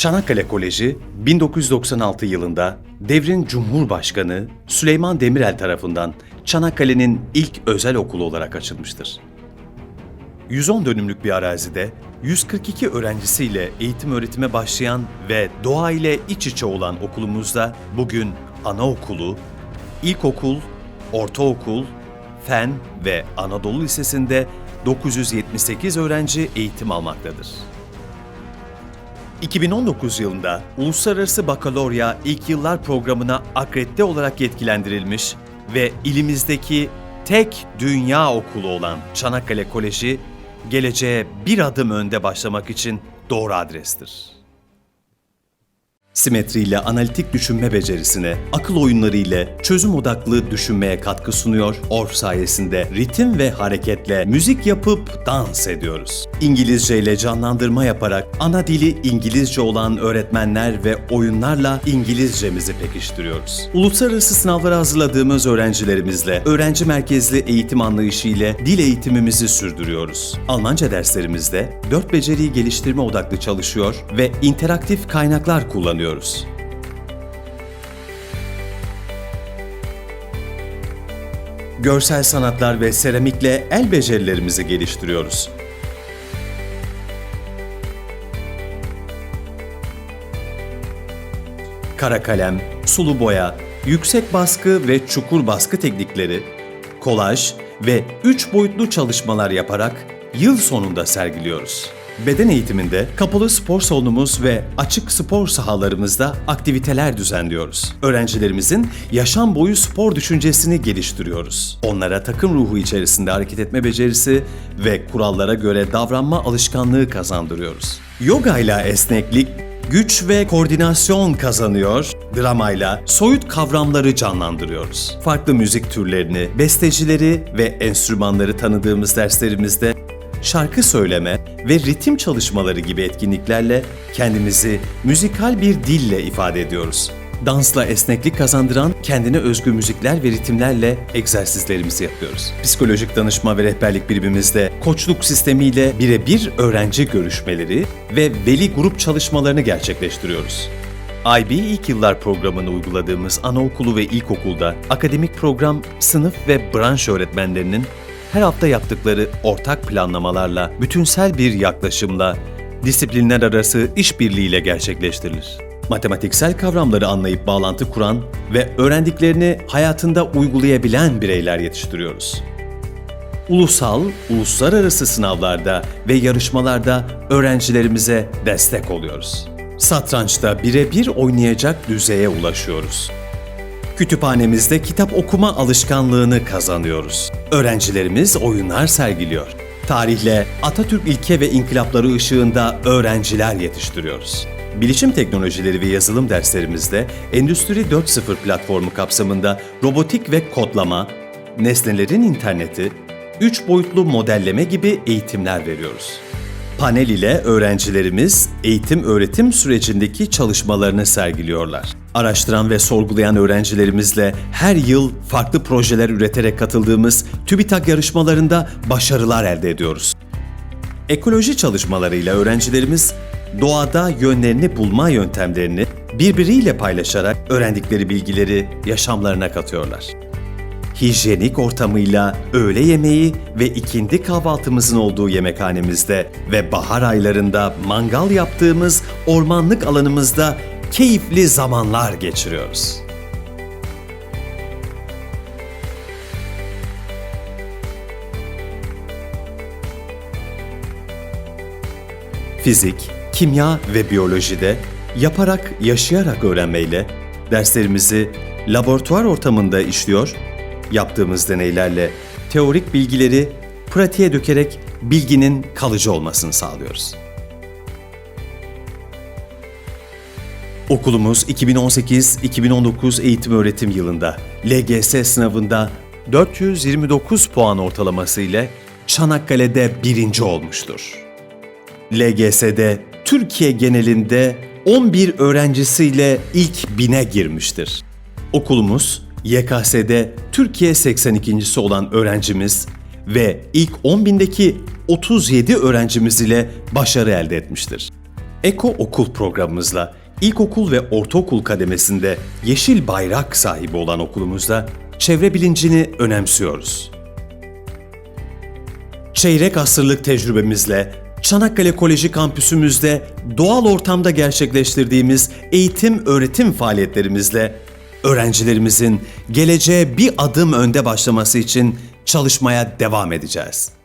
Çanakkale Koleji 1996 yılında devrin Cumhurbaşkanı Süleyman Demirel tarafından Çanakkale'nin ilk özel okulu olarak açılmıştır. 110 dönümlük bir arazide 142 öğrencisiyle eğitim öğretime başlayan ve doğa ile iç içe olan okulumuzda bugün anaokulu, ilkokul, ortaokul, fen ve Anadolu Lisesi'nde 978 öğrenci eğitim almaktadır. 2019 yılında Uluslararası Bakalorya İlk Yıllar Programı'na akredite olarak yetkilendirilmiş ve ilimizdeki tek dünya okulu olan Çanakkale Koleji, geleceğe bir adım önde başlamak için doğru adrestir. Simetriyle analitik düşünme becerisine, akıl oyunları ile çözüm odaklı düşünmeye katkı sunuyor. Orf sayesinde ritim ve hareketle müzik yapıp dans ediyoruz. İngilizce ile canlandırma yaparak ana dili İngilizce olan öğretmenler ve oyunlarla İngilizcemizi pekiştiriyoruz. Uluslararası sınavlara hazırladığımız öğrencilerimizle öğrenci merkezli eğitim anlayışı ile dil eğitimimizi sürdürüyoruz. Almanca derslerimizde dört beceriyi geliştirme odaklı çalışıyor ve interaktif kaynaklar kullanıyoruz. Görsel sanatlar ve seramikle el becerilerimizi geliştiriyoruz. Kara kalem, sulu boya, yüksek baskı ve çukur baskı teknikleri, kolaj ve üç boyutlu çalışmalar yaparak yıl sonunda sergiliyoruz. Beden eğitiminde kapalı spor salonumuz ve açık spor sahalarımızda aktiviteler düzenliyoruz. Öğrencilerimizin yaşam boyu spor düşüncesini geliştiriyoruz. Onlara takım ruhu içerisinde hareket etme becerisi ve kurallara göre davranma alışkanlığı kazandırıyoruz. Yoga ile esneklik, güç ve koordinasyon kazanıyor, dramayla soyut kavramları canlandırıyoruz. Farklı müzik türlerini, bestecileri ve enstrümanları tanıdığımız derslerimizde şarkı söyleme ve ritim çalışmaları gibi etkinliklerle kendimizi müzikal bir dille ifade ediyoruz. Dansla esneklik kazandıran kendine özgü müzikler ve ritimlerle egzersizlerimizi yapıyoruz. Psikolojik danışma ve rehberlik birimimizde koçluk sistemiyle birebir öğrenci görüşmeleri ve veli grup çalışmalarını gerçekleştiriyoruz. IB İlk Yıllar programını uyguladığımız anaokulu ve ilkokulda akademik program, sınıf ve branş öğretmenlerinin her hafta yaptıkları ortak planlamalarla, bütünsel bir yaklaşımla, disiplinler arası işbirliğiyle gerçekleştirilir. Matematiksel kavramları anlayıp bağlantı kuran ve öğrendiklerini hayatında uygulayabilen bireyler yetiştiriyoruz. Ulusal, uluslararası sınavlarda ve yarışmalarda öğrencilerimize destek oluyoruz. Satrançta birebir oynayacak düzeye ulaşıyoruz. Kütüphanemizde kitap okuma alışkanlığını kazanıyoruz. Öğrencilerimiz oyunlar sergiliyor. Tarihle Atatürk ilke ve inkılapları ışığında öğrenciler yetiştiriyoruz. Bilişim teknolojileri ve yazılım derslerimizde Endüstri 4.0 platformu kapsamında robotik ve kodlama, nesnelerin interneti, 3 boyutlu modelleme gibi eğitimler veriyoruz. Panel ile öğrencilerimiz eğitim öğretim sürecindeki çalışmalarını sergiliyorlar. Araştıran ve sorgulayan öğrencilerimizle her yıl farklı projeler üreterek katıldığımız TÜBİTAK yarışmalarında başarılar elde ediyoruz. Ekoloji çalışmalarıyla öğrencilerimiz doğada yönlerini bulma yöntemlerini birbiriyle paylaşarak öğrendikleri bilgileri yaşamlarına katıyorlar hijyenik ortamıyla öğle yemeği ve ikindi kahvaltımızın olduğu yemekhanemizde ve bahar aylarında mangal yaptığımız ormanlık alanımızda keyifli zamanlar geçiriyoruz. Fizik, kimya ve biyolojide yaparak, yaşayarak öğrenmeyle derslerimizi laboratuvar ortamında işliyor Yaptığımız deneylerle teorik bilgileri pratiğe dökerek bilginin kalıcı olmasını sağlıyoruz. Okulumuz 2018-2019 eğitim öğretim yılında LGS sınavında 429 puan ortalaması ile Çanakkale'de birinci olmuştur. LGS'de Türkiye genelinde 11 öğrencisiyle ilk bine girmiştir. Okulumuz YKS'de Türkiye 82.si olan öğrencimiz ve ilk 10 bindeki 37 öğrencimiz ile başarı elde etmiştir. Eko Okul programımızla ilkokul ve ortaokul kademesinde yeşil bayrak sahibi olan okulumuzda çevre bilincini önemsiyoruz. Çeyrek asırlık tecrübemizle Çanakkale Koleji kampüsümüzde doğal ortamda gerçekleştirdiğimiz eğitim öğretim faaliyetlerimizle öğrencilerimizin geleceğe bir adım önde başlaması için çalışmaya devam edeceğiz.